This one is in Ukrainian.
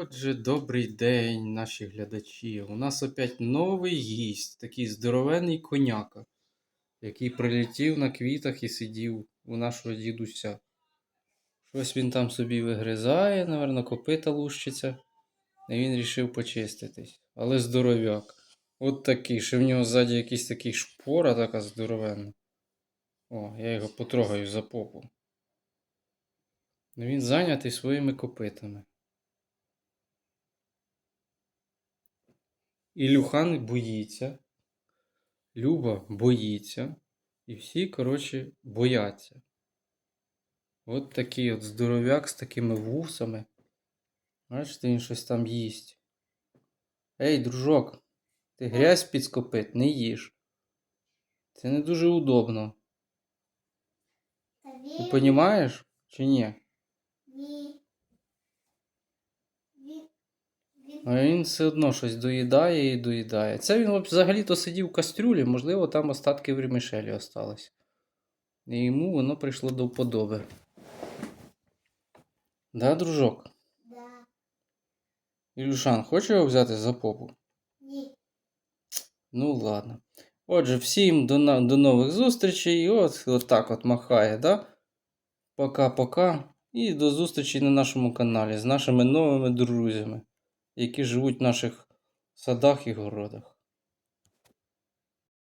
Отже, добрий день, наші глядачі. У нас опять новий гість, такий здоровенний коняка, який прилетів на квітах і сидів у нашого дідуся. Щось він там собі вигризає, напевно, копита лущиться. І він рішив почиститись. Але здоровяк. От такий, ще в нього ззаді якийсь такий шпора така здоровенна. О, я його потрогаю за попу. Він зайнятий своїми копитами. Ілюхан боїться, Люба боїться, і всі, коротше, бояться. От такий от здоровяк з такими вусами. Бачите, він щось там їсть. Ей, дружок, ти грязь підскопит, не їж. Це не дуже удобно. Ти понімаєш чи ні? він, він, він, А він все одно щось доїдає і доїдає. Це він взагалі-то сидів в кастрюлі, можливо, там остатки вермішелі осталось. І йому воно прийшло до вподоби. Да, дружок? да, Ілюшан, хочеш його взяти за попу? ні, Ну ладно. Отже, всім до, до нових зустрічей. І от, от так от махає, да? Пока-пока. І до зустрічі на нашому каналі з нашими новими друзями, які живуть в наших садах і городах.